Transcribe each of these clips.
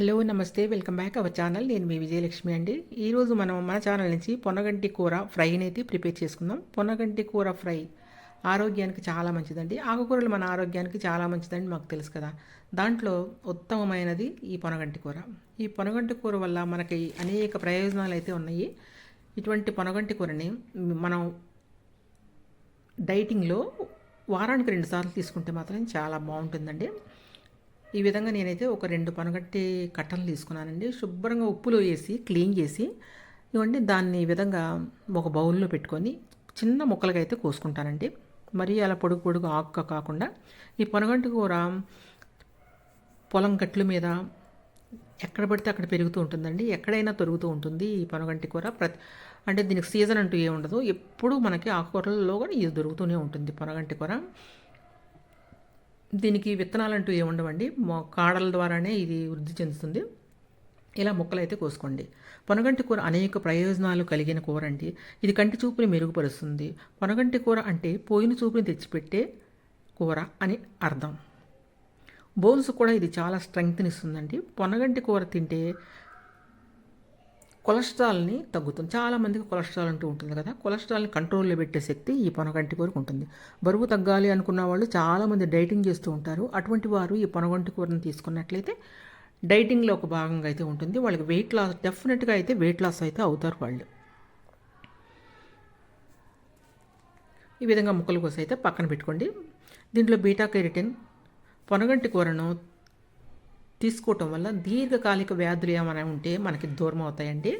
Hello namaste. Welcome back our channel. నేను మీ విజయలక్ష్మి అండి. ఈరోజు మనం మన ఛానల్ నుంచి పొనగంటి కూర ఫ్రైని అయితే ప్రిపేర్ చేసుకుందాం. పొనగంటి కూర ఫ్రై ఆరోగ్యానికి చాలా మంచిదండి. ఆకుకూరలు మన ఆరోగ్యానికి చాలా మంచిదండి మాకు తెలుసు కదా. దాంట్లో ఉత్తమమైనది ఈ పొనగంటి కూర. ఈ పొనగంటి కూర వల్ల మనకి అనేక ప్రయోజనాలు అయితే ఉన్నాయి. ఇటువంటి పొనగంటి కూరని మనం డైటింగ్లో వారానికి రెండుసార్లు తీసుకుంటే మాత్రం చాలా బాగుంటుందండి. ఈ విధంగా నేనైతే ఒక రెండు పనగట్టి కట్టలు తీసుకున్నానండి. శుభ్రంగా ఉప్పులో వేసి క్లీన్ చేసి ఇవ్వండి. దాన్ని ఈ విధంగా ఒక బౌల్లో పెట్టుకొని చిన్న ముక్కలుగా అయితే కోసుకుంటానండి. మరీ అలా పొడుగు పొడుగు ఆక్క కాకుండా ఈ పొనగంటి కూర పొలం గట్ల మీద ఎక్కడ పడితే అక్కడ పెరుగుతూ ఉంటుందండి. ఎక్కడైనా తొరుగుతూ ఉంటుంది ఈ పొనగంటి కూర. ప్రతి అంటే దీనికి సీజన్ అంటూ ఏముండదు. ఉండదు ఎప్పుడూ మనకి ఆకుకూరలలో కూడా ఇది దొరుకుతూనే ఉంటుంది పొనగంటి కూర. దీనికి విత్తనాలు అంటూ ఏముండవండి కాడల ద్వారానే ఇది వృద్ధి చెందుతుంది. ఇలా ముక్కలు అయితే కోసుకోండి. పొనగంటి కూర అనేక ప్రయోజనాలు కలిగిన కూర అండి. ఇది కంటి చూపుని మెరుగుపరుస్తుంది. పొనగంటి కూర అంటే పోయిన చూపుని తెచ్చిపెట్టే కూర అని అర్థం. బోన్స్ కూడా ఇది చాలా స్ట్రెంగ్త్ని ఇస్తుందండి. పొనగంటి కూర తింటే కొలెస్ట్రాల్ని తగ్గుతుంది. చాలామందికి కొలెస్ట్రాల్ అంటూ ఉంటుంది కదా. కొలెస్ట్రాల్ని కంట్రోల్లో పెట్టే శక్తి ఈ పొనగంటి కూరకు ఉంటుంది. బరువు తగ్గాలి అనుకున్న వాళ్ళు చాలామంది డైటింగ్ చేస్తూ ఉంటారు. అటువంటి వారు ఈ పొనగంటి కూరను తీసుకున్నట్లయితే డైటింగ్లో ఒక భాగంగా అయితే ఉంటుంది. వాళ్ళకి వెయిట్ లాస్ డెఫినెట్గా అయితే వెయిట్ లాస్ అయితే అవుతారు వాళ్ళు. ఈ విధంగా ముక్కలు కోసి అయితే పక్కన పెట్టుకోండి. దీంట్లో బీటా కెరిటిన్ పొనగంటి కూరను తీసుకోవటం వల్ల దీర్ఘకాలిక వ్యాధులు ఏమైనా ఉంటే మనకి దూరం అవుతాయండి.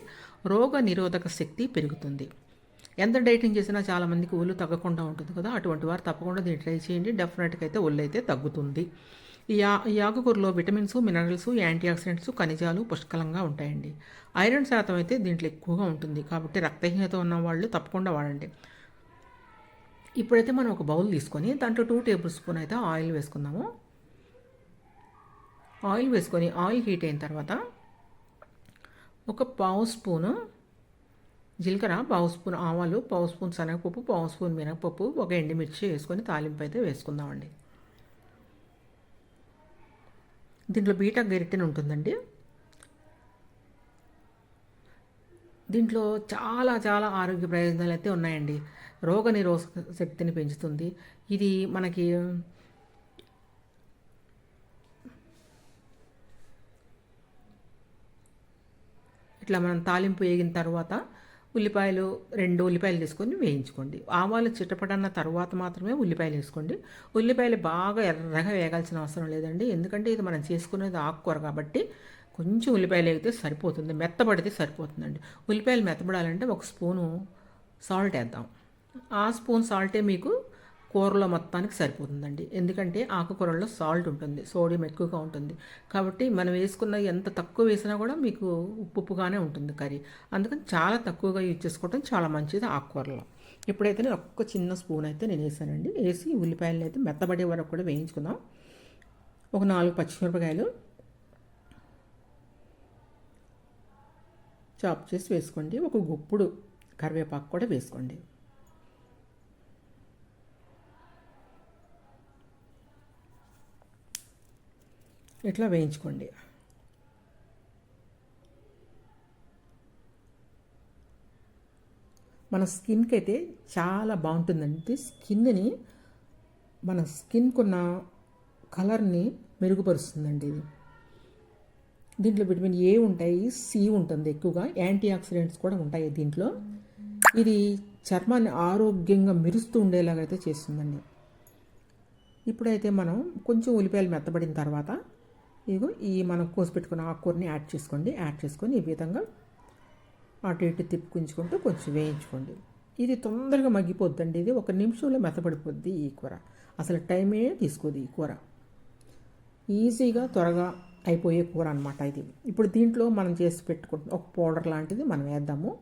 రోగ నిరోధక శక్తి పెరుగుతుంది. ఎంత డైటింగ్ చేసినా చాలామందికి ఒళ్ళు తగ్గకుండా ఉంటుంది కదా అటువంటి వారు తప్పకుండా దీన్ని ట్రై చేయండి. డెఫినెట్గా అయితే ఒళ్ళు అయితే తగ్గుతుంది. ఈ ఈ ఆకుకూరలో విటమిన్స్ మినరల్స్ యాంటీ ఆక్సిడెంట్స్ ఖనిజాలు పుష్కలంగా ఉంటాయండి. ఐరన్ శాతం అయితే దీంట్లో ఎక్కువగా ఉంటుంది కాబట్టి రక్తహీనత ఉన్న వాళ్ళు తప్పకుండా వాడండి. ఇప్పుడైతే మనం ఒక బౌల్ తీసుకొని దాంట్లో టూ టేబుల్ స్పూన్ అయితే ఆయిల్ వేసుకుందాము. ఆయిల్ వేసుకొని ఆయిల్ హీట్ అయిన తర్వాత ఒక పావు స్పూను జీలకర్ర పావు స్పూన్ ఆవాలు పావు స్పూన్ శనగపప్పు పావు స్పూన్ మినగపప్పు ఒక ఎండుమిర్చి వేసుకొని తాలింపు అయితే వేసుకుందామండి. దీంట్లో బీటా గెరిటిన్ ఉంటుందండి. దీంట్లో చాలా చాలా ఆరోగ్య ప్రయోజనాలు అయితే ఉన్నాయండి. రోగ నిరోధక శక్తిని పెంచుతుంది. ఇది మనకి ఇట్లా మనం తాలింపు వేగిన తర్వాత ఉల్లిపాయలు రెండు ఉల్లిపాయలు తీసుకొని వేయించుకోండి. ఆవాలు చిట్టపడన్న తర్వాత మాత్రమే ఉల్లిపాయలు వేసుకోండి. ఉల్లిపాయలు బాగా ఎర్రగా వేగాల్సిన అవసరం లేదండి. ఎందుకంటే ఇది మనం చేసుకునేది ఆకుకూర కాబట్టి కొంచెం ఉల్లిపాయలు వేగితే సరిపోతుంది. మెత్తబడితే సరిపోతుందండి. ఉల్లిపాయలు మెత్తబడాలంటే ఒక స్పూను సాల్ట్ వేద్దాం. ఆ స్పూన్ సాల్టే మీకు కూరలో మొత్తానికి సరిపోతుందండి. ఎందుకంటే ఆకుకూరల్లో సాల్ట్ ఉంటుంది సోడియం ఎక్కువగా ఉంటుంది. కాబట్టి మనం వేసుకున్న ఎంత తక్కువ వేసినా కూడా మీకు ఉప్పు ఉప్పుగానే ఉంటుంది కర్రీ. అందుకని చాలా తక్కువగా యూజ్ చేసుకోవడం చాలా మంచిది ఆకుకూరలో. ఇప్పుడైతే నేను ఒక్క చిన్న స్పూన్ అయితే నేను వేసానండి. వేసి ఉల్లిపాయలు అయితే మెత్తబడే వరకు కూడా వేయించుకుందాం. ఒక నాలుగు పచ్చిమిరపకాయలు చాప్ చేసి వేసుకోండి. ఒక గుప్పుడు కరివేపాకు కూడా వేసుకోండి. ఇట్లా వేయించుకోండి. మన స్కిన్కి అయితే చాలా బాగుంటుందండి. స్కిన్ని మన స్కిన్కున్న కలర్ని మెరుగుపరుస్తుందండి ఇది. దీంట్లో విటమిన్ ఏ ఉంటాయి సి ఉంటుంది ఎక్కువగా. యాంటీ ఆక్సిడెంట్స్ కూడా ఉంటాయి దీంట్లో. ఇది చర్మాన్ని ఆరోగ్యంగా మెరుస్తూ ఉండేలాగా అయితే చేస్తుందండి. ఇప్పుడైతే మనం కొంచెం ఉల్లిపాయలు మెత్తబడిన తర్వాత ఇదిగో ఈ మనం కోసి పెట్టుకున్న ఆకుకూరని యాడ్ చేసుకోండి. యాడ్ చేసుకొని ఈ విధంగా అటు ఇటు తిప్పుకుంచుకుంటూ కొంచెం వేయించుకోండి. ఇది తొందరగా మగ్గిపోద్దండి. ఇది ఒక నిమిషంలో మెత్తపడిపోద్ది ఈ కూర. అసలు టైమే తీసుకోదు ఈ కూర. ఈజీగా త్వరగా అయిపోయే కూర అనమాట ఇది. ఇప్పుడు దీంట్లో మనం చేసి పెట్టుకుంటున్న ఒక పౌడర్ లాంటిది మనం వేద్దాము.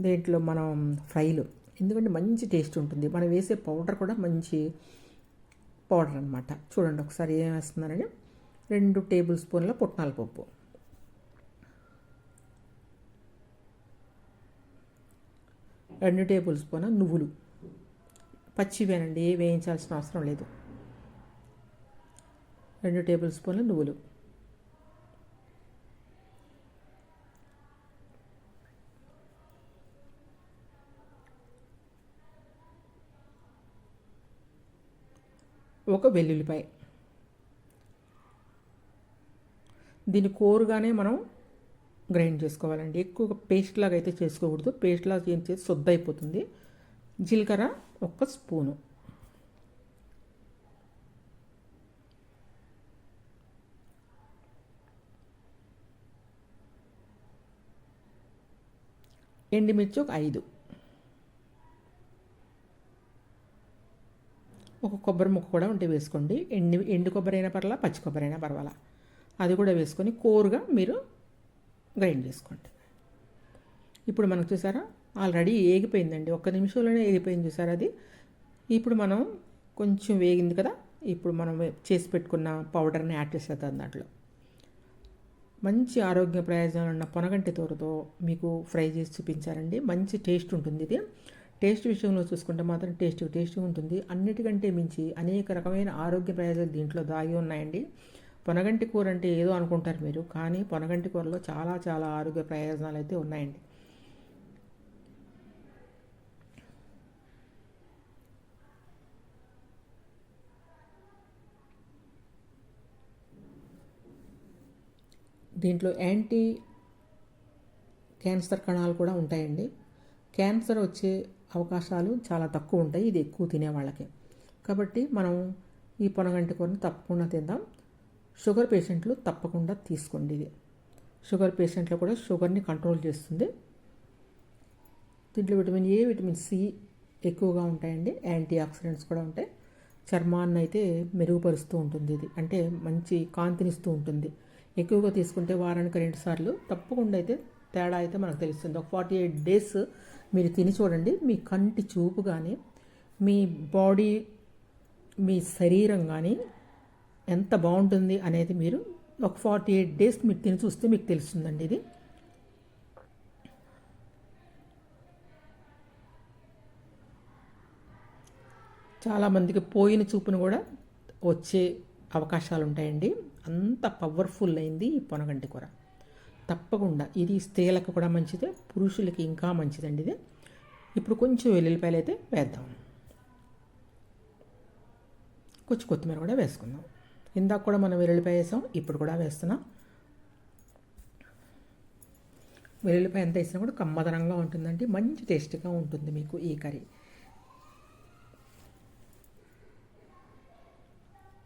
దీంట్లో మనం ఫ్రైలు. ఎందుకంటే మంచి టేస్ట్ ఉంటుంది. మనం వేసే పౌడర్ కూడా మంచి పౌడర్ అనమాట చూడండి ఒకసారి ఏం వేస్తున్నారని. రెండు టేబుల్ స్పూన్ల పుట్నాల పప్పు. రెండు టేబుల్ స్పూన్ నువ్వులు. పచ్చి వేనండి వేయించాల్సిన అవసరం లేదు. రెండు టేబుల్ స్పూన్ల నువ్వులు. ఒక వెల్లుల్లిపాయ. దీన్ని కోరుగానే మనం గ్రైండ్ చేసుకోవాలండి. ఎక్కువ పేస్ట్ లాగా అయితే చేసుకోకూడదు. పేస్ట్ లాగా ఏం చేసి శుద్ధ అయిపోతుంది. జీలకర్ర ఒక స్పూను. ఎండుమిర్చి ఒక ఐదు. ఒక కొబ్బరి ముక్క కూడా ఉంటే వేసుకోండి. ఎండి ఎండు కొబ్బరి అయినా పర్వాలా పచ్చి కొబ్బరి అయినా పర్వాలా. అది కూడా వేసుకొని కోరుగా మీరు గ్రైండ్ చేసుకోండి. ఇప్పుడు మనకు చూసారా? ఆల్రెడీ ఏగిపోయిందండి. ఒక్క నిమిషంలోనే ఏగిపోయింది చూసారా అది? ఇప్పుడు మనం కొంచెం వేగింది కదా? ఇప్పుడు మనం చేసి పెట్టుకున్న పౌడర్ని యాడ్ చేసేద్దాం దాంట్లో. మంచి ఆరోగ్య ప్రయోజనాలు ఉన్న పొనగంటి తోరతో మీకు ఫ్రై చేసి చూపించారండి. మంచి టేస్ట్ ఉంటుంది ఇది. టేస్ట్ విషయంలో చూసుకుంటే మాత్రం టేస్ట్ టేస్ట్ ఉంటుంది. అన్నిటికంటే మించి అనేక రకమైన ఆరోగ్య ప్రయోజనాలు దీంట్లో దాగి ఉన్నాయండి. పొనగంటి కూర అంటే ఏదో అనుకుంటారు మీరు కానీ పొనగంటి కూరలో చాలా చాలా ఆరోగ్య ప్రయోజనాలు అయితే ఉన్నాయండి. దీంట్లో యాంటీ క్యాన్సర్ కణాలు కూడా ఉంటాయండి. క్యాన్సర్ వచ్చే అవకాశాలు చాలా తక్కువ ఉంటాయి ఇది ఎక్కువ తినే వాళ్ళకి కాబట్టి మనం ఈ పొనగంటి కూరని తప్పకుండా తిందాం. షుగర్ పేషెంట్లు తప్పకుండా తీసుకోండి ఇది. షుగర్ పేషెంట్లు కూడా షుగర్ని కంట్రోల్ చేస్తుంది. దీంట్లో విటమిన్ ఏ విటమిన్ సి ఎక్కువగా ఉంటాయండి. యాంటీ ఆక్సిడెంట్స్ కూడా ఉంటాయి. చర్మాన్ని అయితే మెరుగుపరుస్తూ ఉంటుంది ఇది. అంటే మంచి కాంతినిస్తూ ఉంటుంది. ఎక్కువగా తీసుకుంటే వారానికి రెండు సార్లు. తప్పకుండా అయితే తేడా అయితే మనకు తెలుస్తుంది. ఒక ఫార్టీ ఎయిట్ డేస్ మీరు తిని చూడండి. మీ కంటి చూపు కానీ మీ బాడీ మీ శరీరం కానీ ఎంత బాగుంటుంది అనేది మీరు ఒక ఫార్టీ ఎయిట్ డేస్ మీరు తిని చూస్తే మీకు తెలుస్తుందండి ఇది. చాలామందికి పోయిన చూపును కూడా వచ్చే అవకాశాలు ఉంటాయండి. అంత పవర్ఫుల్ అయింది ఈ పొనగంటి కూర. తప్పకుండా ఇది స్త్రీలకు కూడా మంచిదే పురుషులకి ఇంకా మంచిదండి ఇది. ఇప్పుడు కొంచెం వెల్లుల్లిపాయలు అయితే వేద్దాం. కొంచెం కొత్తిమీర కూడా వేసుకుందాం. ఇందాక కూడా మనం వెల్లుల్లిపాయ వేసాం ఇప్పుడు కూడా వేస్తున్నాం. వెల్లుల్లిపాయ ఎంత వేసినా కూడా కమ్మదనంగా ఉంటుందండి. మంచి టేస్ట్గా ఉంటుంది మీకు ఈ కర్రీ.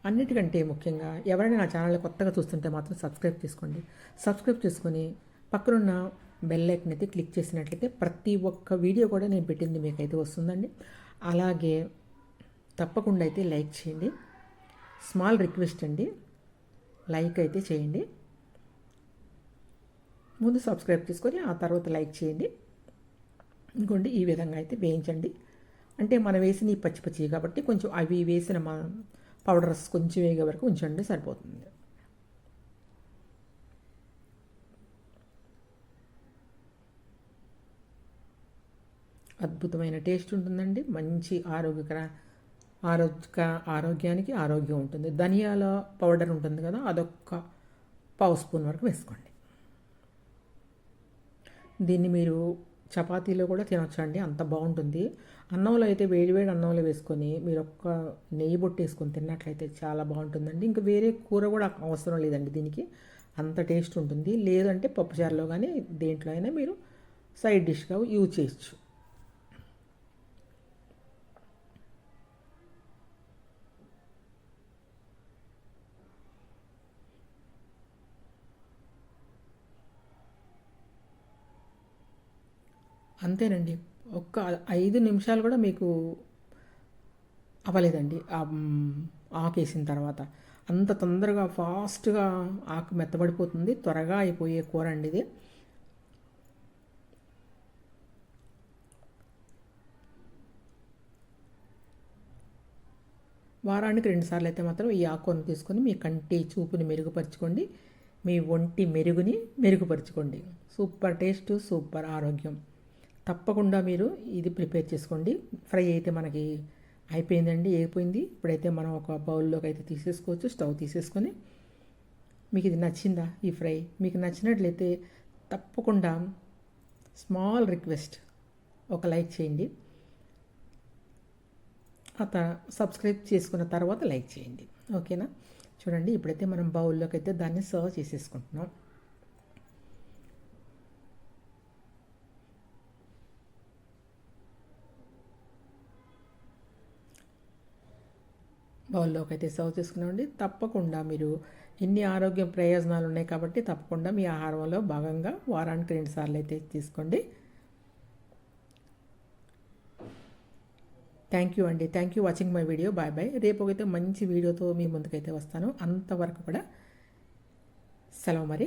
అన్నిటికంటే ముఖ్యంగా ఎవరైనా నా ఛానల్ కొత్తగా చూస్తుంటే మాత్రం సబ్స్క్రైబ్ చేసుకోండి. సబ్స్క్రైబ్ చేసుకొని పక్కనున్న బెల్ ఐకన్ అయితే క్లిక్ చేసినట్లయితే ప్రతి ఒక్క వీడియో కూడా నేను పెట్టింది మీకు అయితే వస్తుందండి. అలాగే తప్పకుండా అయితే లైక్ చేయండి. స్మాల్ రిక్వెస్ట్ అండి. లైక్ అయితే చేయండి. ముందు సబ్స్క్రైబ్ చేసుకొని ఆ తర్వాత లైక్ చేయండి. ఇంకోండి ఈ విధంగా అయితే వేయించండి. అంటే మనం వేసిన ఈ పచ్చి పచ్చి కాబట్టి కొంచెం అవి వేసిన మా పౌడర్స్ కొంచెం వేగే వరకు ఉంచండి సరిపోతుంది. అద్భుతమైన టేస్ట్ ఉంటుందండి. మంచి ఆరోగ్యకర ఆరోగ్య ఆరోగ్యానికి ఆరోగ్యం ఉంటుంది. ధనియాల పౌడర్ ఉంటుంది కదా అదొక్క పావు స్పూన్ వరకు వేసుకోండి. దీన్ని మీరు చపాతీలో కూడా తినొచ్చండి అంత బాగుంటుంది. అన్నంలో అయితే వేడివేడి అన్నంలో వేసుకొని మీరు ఒక్క నెయ్యి బొట్టేసుకొని తిన్నట్లయితే చాలా బాగుంటుందండి. ఇంకా వేరే కూర కూడా అవసరం లేదండి దీనికి. అంత టేస్ట్ ఉంటుంది. లేదంటే పప్పుచారులో కానీ దేంట్లో అయినా మీరు సైడ్ డిష్గా యూజ్ చేయొచ్చు. అంతేనండి. ఒక్క ఐదు నిమిషాలు కూడా మీకు అవ్వలేదండి. ఆకేసిన తర్వాత. అంత తొందరగా ఫాస్ట్గా ఆకు మెత్తబడిపోతుంది. త్వరగా అయిపోయే కూర అండి ఇది. వారానికి రెండుసార్లు అయితే మాత్రం ఈ ఆకును తీసుకొని మీ కంటి చూపుని మెరుగుపరచుకోండి. మీ ఒంటి మెరుగుని మెరుగుపరచుకోండి. సూపర్ టేస్ట్ సూపర్ ఆరోగ్యం. తప్పకుండా మీరు ఇది ప్రిపేర్ చేసుకోండి. ఫ్రై అయితే మనకి అయిపోయిందండి అయిపోయింది ఇప్పుడైతే మనం ఒక బౌల్లోకి అయితే తీసేసుకోవచ్చు స్టవ్ తీసేసుకొని. మీకు ఇది నచ్చిందా ఈ ఫ్రై? మీకు నచ్చినట్లయితే తప్పకుండా స్మాల్ రిక్వెస్ట్ ఒక లైక్ చేయండి. అత సబ్స్క్రైబ్ చేసుకున్న తర్వాత లైక్ చేయండి. ఓకేనా? చూడండి ఇప్పుడైతే మనం బౌల్లోకి అయితే దాన్ని సర్వ్ చేసేసుకుంటున్నాం. బౌల్లోకి అయితే సర్వ్ చేసుకున్నామండి. తప్పకుండా మీరు ఇన్ని ఆరోగ్య ప్రయోజనాలు ఉన్నాయి కాబట్టి తప్పకుండా మీ ఆహారంలో భాగంగా వారానికి రెండు సార్లు అయితే తీసుకోండి. థ్యాంక్ యూ అండి. Thank you watching my video bye bye రేపు అయితే మంచి వీడియోతో మీ ముందుకైతే వస్తాను. అంతవరకు కూడా సెలవు మరి.